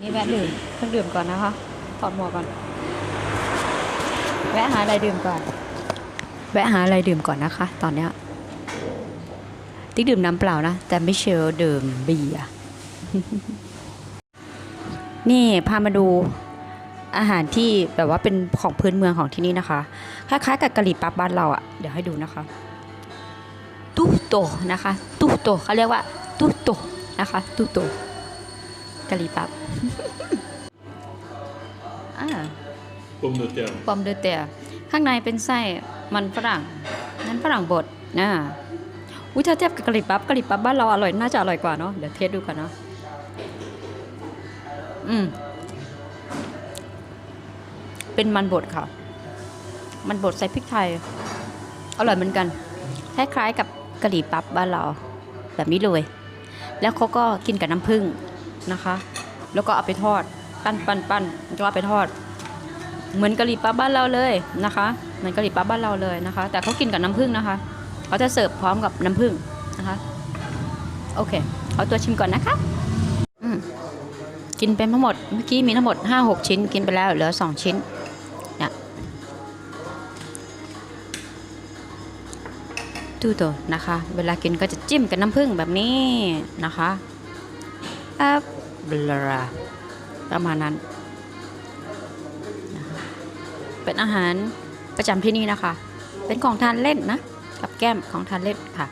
นี่แวะดื่มเครื่องดื่มก่อนนะคะถอดหมวกก่อน แวะหาอะไรดื่มก่อน แวะหาอะไรดื่มก่อนนะคะ ตอนเนี้ยติ๊กดื่มน้ำเปล่านะ แต่ไม่เชลดื่มเบียร์นี่พามาดูอาหารที่แบบว่าเป็นของพื้นเมืองของที่นี่นะคะคล้ายๆกับกะหรี่ปั๊บบ้านเราอะ่ะเดี๋ยวให้ดูนะคะตู้โตนะคะตู้โตเขาเรียกว่าตู้โตนะคะตู้โต กะหรี่ปั๊บอ่า Pomme de terre. ปอมเดอเตียข้างในเป็นไส้มันฝรั่ง นั้นฝรั่งบดนะอุ้ยถ้าเทียบกับกะหรี่ปั๊บกะหรี่ปั๊บบ้านเราอร่อยน่าจะอร่อยกว่าเนาะเดี๋ยวเทสดูก่อนเนาะอืมเป็นมันบดค่ะ มันบดใส่พริกไทย อร่อยเหมือนกัน คล้ายๆกับกะหรี่ปั๊บบ้านเรา แบบนี้เลย แล้วเขาก็กินกับน้ำผึ้ง นะคะ แล้วก็เอาไปทอด ปั้นปั้นปั้นแล้วก็เอาไปทอด เหมือนกะหรี่ปั๊บบ้านเราเลยนะคะเหมือนกะหรี่ปั๊บบ้านเราเลยนะคะ แต่เขากินกับน้ำผึ้งนะคะเขาจะเสิร์ฟพร้อมกับน้ำผึ้งนะคะ โอเคเอาตัวชิมก่อนนะคะอืมกินไปทั้งหมดเมื่อกี้มีทั้งหมด 5-6 ชิ้น กินไปแล้วเหลือ 2 ชิ้นเนี่ยดูตัวนะคะ เวลากินก็จะจิ้มกับน้ำผึ้งแบบนี้นะคะ อับลาประมาณนั้น เป็นอาหารประจำที่นี่นะคะ เป็นของทานเล่นนะ กับแก้มของทานเล่นค่ะ